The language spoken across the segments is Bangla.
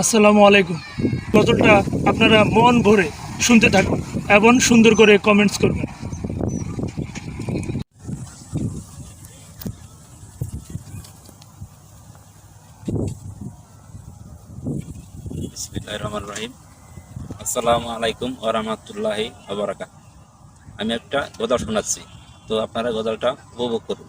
আসসালামু আলাইকুম। গজলটা আপনারা মন ভরে শুনতে থাকুন এবং সুন্দর করে কমেন্টস করবেন। আসসালামু আলাইকুম ওয়া রাহমাতুল্লাহি ওয়া বারাকাতুহু। আমি একটা গজল শোনাচ্ছি। তো আপনারা গজলটা উপভোগ করুন।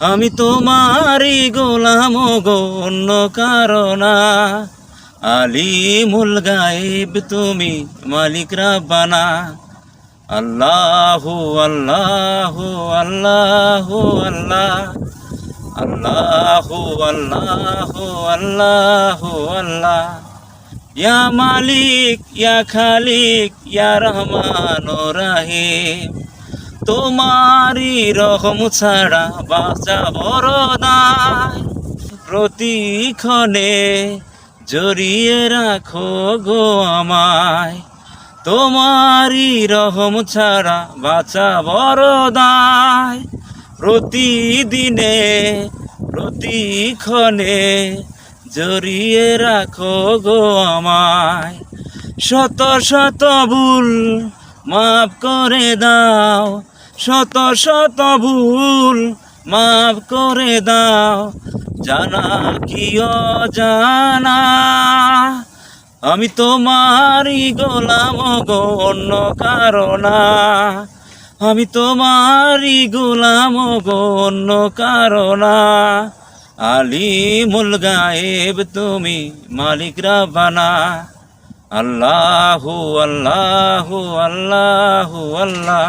আমি তোমারি গোলাম গো অন্য কারণা। আলিমুল গায়েব তুমি মালিক রাব্বানা। আল্লাহু আল্লাহু আল্লাহু আল্লাহ। আল্লাহু আল্লাহু আল্লাহু আল্লাহ। ইয়া মালিক, ইয়া খালিক, ইয়া রহমান রাহিম। তোমারি রহম ছাড়া বাঁচা বড় দায়। প্রতিক্ষণে জড়িয়ে রাখো গো আমায়। তোমারি রহম ছাড়া বাঁচা বড় দায়। প্রতিদিনে, প্রতিক্ষণে জড়িয়ে রাখো গো আমায়। শত শত ভুল মাফ করে দাও শত শত ভুল মাফ করে দাও, জানা কি জানা আমি তোমারই গোলাম গো, অন্য কারণা আমি তোমারই গোলাম গো, অন্য কারণা আলিমুল গায়েব তুমি মালিক রাব্বানা আল্লাহু আল্লাহু আল্লাহু আল্লাহ।